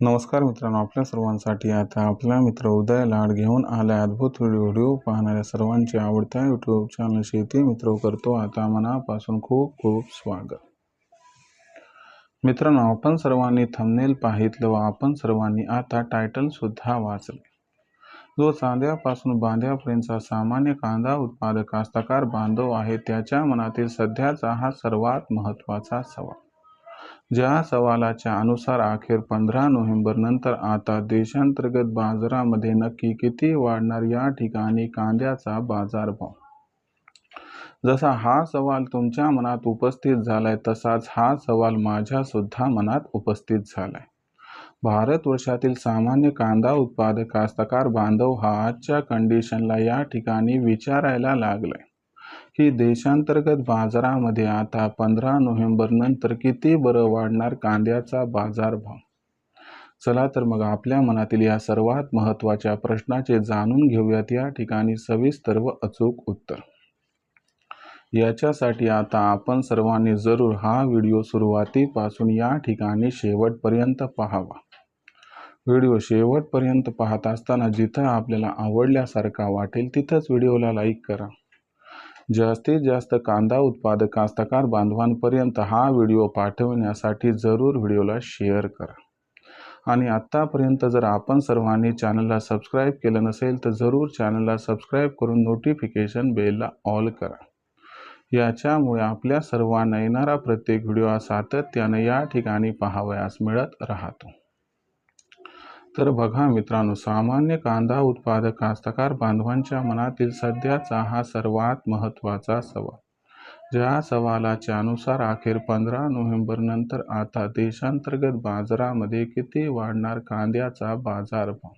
नमस्कार मित्रांनो आपल्या सर्वांसाठी आता आपला मित्र उदय लाड घेऊन आलाय अद्भुत व्हिडिओ पाहणाऱ्या सर्वांचे आवडत्या यूट्यूब चॅनल शेती मित्र करतो. आता मनापासून खूप खूप स्वागत. मित्रांनो आपण सर्वांनी थंबनेल पाहितलं व आपण सर्वांनी आता टायटल सुद्धा वाचले. जो चांद्यापासून बांध्यापर्यंतचा सामान्य कांदा उत्पादक कास्तकार बांधव आहे त्याच्या मनातील सध्याचा हा सर्वात महत्त्वाचा सवाल. ज्या सवालाच्या अनुसार अखेर पंधरा नोव्हेंबर नंतर आता देशांतर्गत बाजारामध्ये नक्की किती वाढणार या ठिकाणी कांद्याचा बाजारभाव? जसा हा सवाल तुमच्या मनात उपस्थित झालाय तसाच हा सवाल माझ्या सुद्धा मनात उपस्थित झालाय. भारतवर्षातील सामान्य कांदा उत्पादक कास्तकार बांधव हा आजच्या कंडिशनला या ठिकाणी विचारायला लागलाय. की देशांतर्गत बाजारामध्ये आता पंधरा नोव्हेंबर नंतर किती बरं वाढणार कांद्याचा बाजारभाव? चला तर मग आपल्या मनातील या सर्वात महत्त्वाच्या प्रश्नाचे जाणून घेऊयात. या ठिकाणी सविस्तर व अचूक उत्तर. याच्यासाठी आता आपण सर्वांनी जरूर हा व्हिडिओ सुरुवातीपासून या ठिकाणी शेवटपर्यंत पाहावा. व्हिडिओ शेवटपर्यंत पाहत असताना जिथं आपल्याला आवडल्यासारखा वाटेल तिथंच व्हिडिओला लाईक करा. जास्तीत जास्त कांदा उत्पादक कास्तकार बांधवांपर्यंत हा व्हिडिओ पाठवण्यासाठी जरूर व्हिडिओला शेअर करा. आणि आत्तापर्यंत जर आपण सर्वांनी चॅनलला सबस्क्राईब केलं नसेल तर जरूर चॅनलला सबस्क्राईब करून नोटिफिकेशन बेलला ऑल करा. याच्यामुळे आपल्या सर्वांना येणारा प्रत्येक व्हिडिओ सातत्याने या ठिकाणी पाहावयास मिळत राहतो. तर बघा मित्रांनो सामान्य कांदा उत्पादक कास्तकार बांधवांच्या मनातील सध्याचा हा सर्वात महत्त्वाचा सवाल. ज्या सवालाच्या अनुसार अखेर पंधरा नोव्हेंबर नंतर आता देशांतर्गत बाजारामध्ये किती वाढणार कांद्याचा बाजारभाव?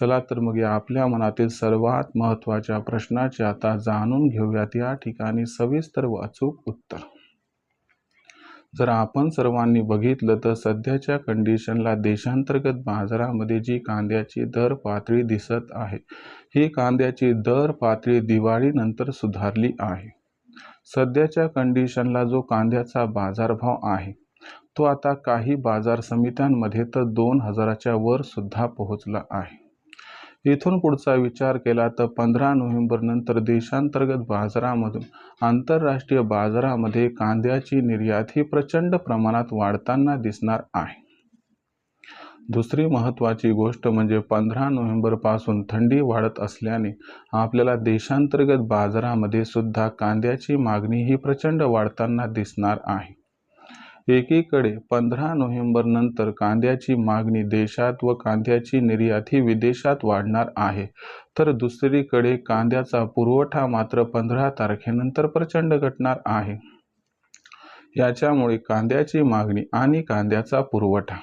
चला तर मग या आपल्या मनातील सर्वात महत्त्वाच्या प्रश्नाचे आता जाणून घेऊयात. या ठिकाणी सविस्तर व अचूक उत्तर. जर आपण सर्वांनी बघितलं तर सध्याच्या कंडिशनला देशांतर्गत बाजारामध्ये जी कांद्याची दर पातळी दिसत आहे ही कांद्याची दर पातळी दिवाळीनंतर सुधारली आहे. सध्याच्या कंडिशनला जो कांद्याचा बाजारभाव आहे तो आता काही बाजार समित्यांमध्ये तर दोन हजाराच्या वर सुद्धा पोहोचला आहे. इथून पुढचा विचार केला तर पंधरा नोव्हेंबरनंतर देशांतर्गत बाजारामधून आंतरराष्ट्रीय बाजारामध्ये कांद्याची निर्यात ही प्रचंड प्रमाणात वाढताना दिसणार आहे. दुसरी महत्त्वाची गोष्ट म्हणजे पंधरा नोव्हेंबरपासून थंडी वाढत असल्याने आपल्याला देशांतर्गत बाजारामध्ये सुद्धा कांद्याची मागणी ही प्रचंड वाढताना दिसणार आहे. एकीकडे पंधरा नोव्हेंबर नंतर कांद्याची मागणी देशात व कांद्याची निर्यात ही विदेशात वाढणार आहे. तर दुसरीकडे कांद्याचा पुरवठा मात्र पंधरा तारखेनंतर प्रचंड घटणार आहे. याच्यामुळे कांद्याची मागणी आणि कांद्याचा पुरवठा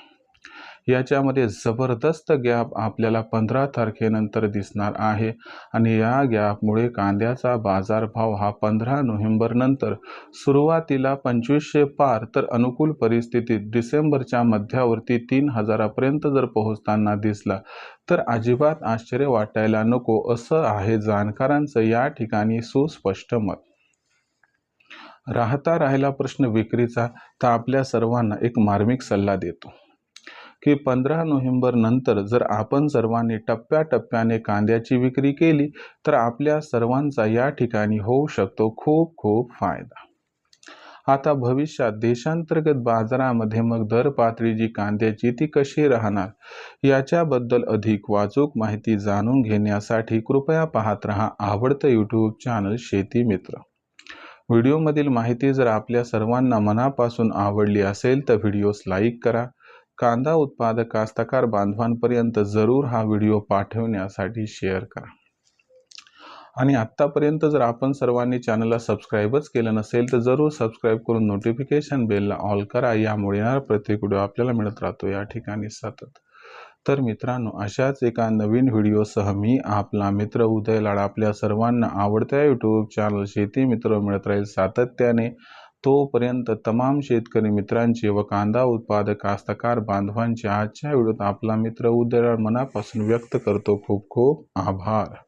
याच्यामध्ये जबरदस्त गॅप आपल्याला पंधरा तारखेनंतर दिसणार आहे. आणि या गॅपमुळे कांद्याचा बाजारभाव हा पंधरा नोव्हेंबरनंतर सुरुवातीला पंचवीसशे पार तर अनुकूल परिस्थितीत डिसेंबरच्या मध्यावरती तीन हजारापर्यंत जर पोहोचताना दिसला तर अजिबात आश्चर्य वाटायला नको असं आहे जाणकारांचं या ठिकाणी सुस्पष्ट मत. राहता राहिला प्रश्न विक्रीचा तर आपल्या सर्वांना एक मार्मिक सल्ला देतो. की पंधरा नोव्हेंबरनंतर जर आपण सर्वांनी टप्प्याटप्प्याने कांद्याची विक्री केली तर आपल्या सर्वांचा या ठिकाणी होऊ शकतो खूप खूप फायदा. आता भविष्यात देशांतर्गत बाजारामध्ये मग दर पातळी जी कांद्याची ती कशी राहणार याच्याबद्दल अधिक वाचूक माहिती जाणून घेण्यासाठी कृपया पाहत रहा आवडतं यूट्यूब चॅनल शेती मित्र. व्हिडिओमधील माहिती जर आपल्या सर्वांना मनापासून आवडली असेल तर व्हिडिओस लाईक करा कांदा उत्पादक कास्तकार बांधवांपर्यंत जरूर हा व्हिडिओ पाठवण्यासाठी शेअर करा. आणि आत्तापर्यंत जर आपण सर्वांनी चॅनलला सबस्क्राईबच केलं नसेल तर जरूर सबस्क्राईब करून नोटिफिकेशन बेलला ऑल करा. यामुळे येणार प्रत्येक व्हिडिओ आपल्याला मिळत राहतो. या ठिकाणी सतत. तर मित्रांनो अशाच एका नवीन व्हिडिओसह मी आपला मित्र उदय लाड आपल्या सर्वांना आवडत्या यूट्यूब चॅनल शेती मित्र मिळत राहील सातत्याने तोपर्यंत तमाम शेतकरी मित्रांचे व कांदा उत्पादक कास्तकार बांधवांचे आजच्या व्हिडिओत आपला मित्र उदय मनापासून व्यक्त करतो. खूप खूप आभार.